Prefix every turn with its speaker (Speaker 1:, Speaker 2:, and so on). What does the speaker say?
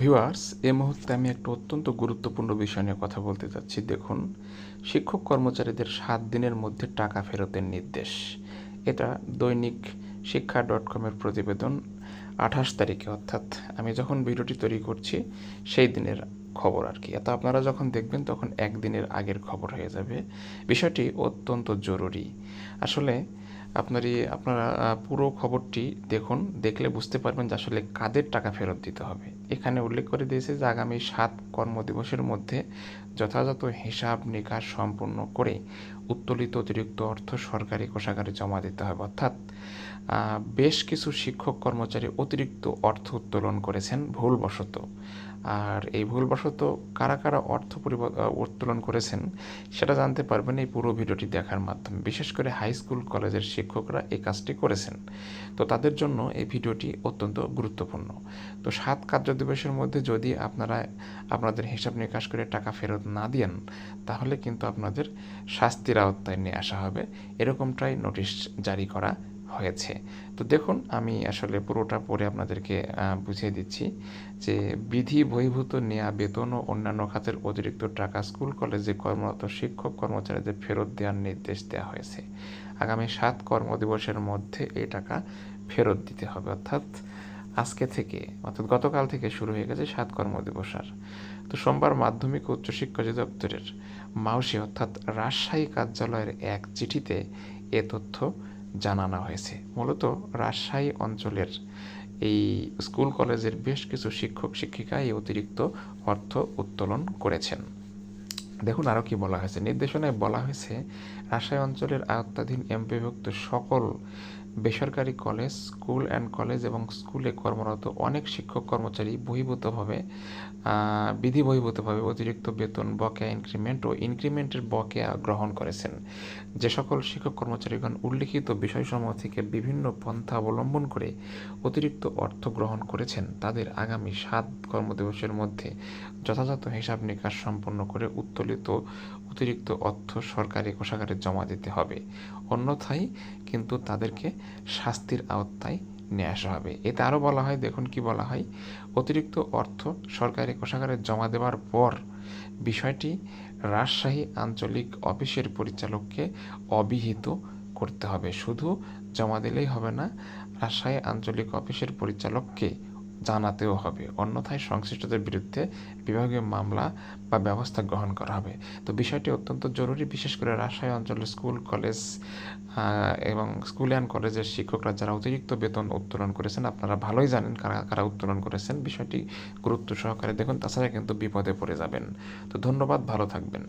Speaker 1: Viewers এ মুহূর্তে আমি একটা অত্যন্ত গুরুত্বপূর্ণ বিষয় নিয়ে কথা বলতে চাচ্ছি। দেখুন, শিক্ষক কর্মচারীদের সাত দিনের মধ্যে টাকা ফেরতের নির্দেশ। এটা দৈনিক শিক্ষা ডট কমের প্রতিবেদন আঠাশ তারিখে, অর্থাৎ আমি যখন ভিডিওটি তৈরি করছি, সেই দিনের খবর আর কি। এত আপনারা যখন দেখবেন, তখন একদিনের আগের খবর হয়ে যাবে। বিষয়টি অত্যন্ত জরুরি। আসলে আপনারই, আপনারা পুরো খবরটি দেখুন, দেখলে বুঝতে পারবেন যে আসলে কাদের টাকা ফেরত দিতে হবে। এখানে উল্লেখ করে দিয়েছে যে আগামী সাত কর্মদিবসের মধ্যে যথাযথ হিসাব নিকাশ সম্পূর্ণ করে উত্তোলিত অতিরিক্ত অর্থ সরকারি কোষাগারে জমা দিতে হবে। অর্থাৎ বেশ কিছু শিক্ষক কর্মচারী অতিরিক্ত অর্থ উত্তোলন করেছেন ভুলবশত। আর এই ভুলবশত কারা কারা অর্থ উত্তোলন করেছেন সেটা জানতে পারবেন এই পুরো ভিডিওটি দেখার মাধ্যমে। বিশেষ করে হাই স্কুল কলেজের শিক্ষকরা এই কাজটি করেছেন। তো তাদের জন্য এই ভিডিওটি অত্যন্ত গুরুত্বপূর্ণ। তো সাত কার্য দিবসের মধ্যে যদি আপনারা আপনাদের হিসাব নিকাশ করে টাকা ফেরত না দেন, তাহলে কিন্তু আপনাদের শাস্তির আওতায় নিয়ে আসা হবে। এরকমটাই নোটিশ জারি করা হয়েছে। তো দেখুন, আমি আসলে পুরোটা পড়ে আপনাদেরকে বুঝিয়ে দিচ্ছি যে বিধি বহির্ভূত নেয়া বেতন ও অন্যান্য খাতের অতিরিক্ত টাকা স্কুল, কলেজে কর্মরত শিক্ষক কর্মচারীদের ফেরত দেওয়ার নির্দেশ দেওয়া হয়েছে। আগামী সাত কর্মদিবসের মধ্যে এই টাকা ফেরত দিতে হবে। অর্থাৎ আজকে থেকে, অর্থাৎ গতকাল থেকে শুরু হয়ে গেছে সাত কর্মদিবস আর। তো সোমবার মাধ্যমিক ও উচ্চশিক্ষা অধিদপ্তরের মাউসি, অর্থাৎ রাজশাহী কার্যালয়ের এক চিঠিতে এ তথ্য জানানো হয়েছে। মূলত রাজশাহী অঞ্চলের এই স্কুল কলেজের বেশ কিছু শিক্ষক, শিক্ষিকা এই অতিরিক্ত অর্থ উত্তোলন করেছেন। দেখুন আরও কি বলা হয়েছে। নির্দেশনায় বলা হয়েছে, রাজশাহী অঞ্চলের আয়ত্তাধীন এমপিভুক্ত সকল বেসরকারি কলেজ, স্কুল অ্যান্ড কলেজ এবং স্কুলে কর্মরত অনেক শিক্ষক কর্মচারী বহির্ভূতভাবে বিধি বহির্ভূতভাবে অতিরিক্ত বেতন, বকেয়া ইনক্রিমেন্ট ও ইনক্রিমেন্টের বকেয়া গ্রহণ করেছেন। যে সকল শিক্ষক কর্মচারীগণ উল্লিখিত বিষয়সমূহ থেকে বিভিন্ন পন্থা অবলম্বন করে অতিরিক্ত অর্থ গ্রহণ করেছেন, তাদের আগামী সাত কর্মদিবসের মধ্যে যথাযথ হিসাব নিকাশ সম্পন্ন করে উত্তোলিত অতিরিক্ত অর্থ সরকারি কোষাগারে জমা দিতে হবে। অন্যথায় কিন্তু তাদেরকে শাস্তির আওতায় নিয়ে আসা হবে। এতে আরও বলা হয়, দেখুন কি বলা হয়, অতিরিক্ত অর্থ সরকারি কোষাগারে জমা দেওয়ার পর বিষয়টি রাজশাহী আঞ্চলিক অফিসের পরিচালককে অবিহিত করতে হবে। শুধু জমা দিলেই হবে না, রাজশাহী আঞ্চলিক অফিসের পরিচালককে জানাতেও হবে। অন্যথায় সংশ্লিষ্টদের বিরুদ্ধে বিভাগীয় মামলা বা ব্যবস্থা গ্রহণ করা হবে। তো বিষয়টি অত্যন্ত জরুরি, বিশেষ করে রাজশাহী অঞ্চলের স্কুল, কলেজ এবং স্কুল অ্যান্ড কলেজের শিক্ষকরা যারা অতিরিক্ত বেতন উত্তোলন করেছেন, আপনারা ভালোই জানেন কারা কারা উত্তোলন করেছেন। বিষয়টি গুরুত্ব সহকারে দেখুন, তাছাড়া কিন্তু বিপদে পড়ে যাবেন। তো ধন্যবাদ, ভালো থাকবেন।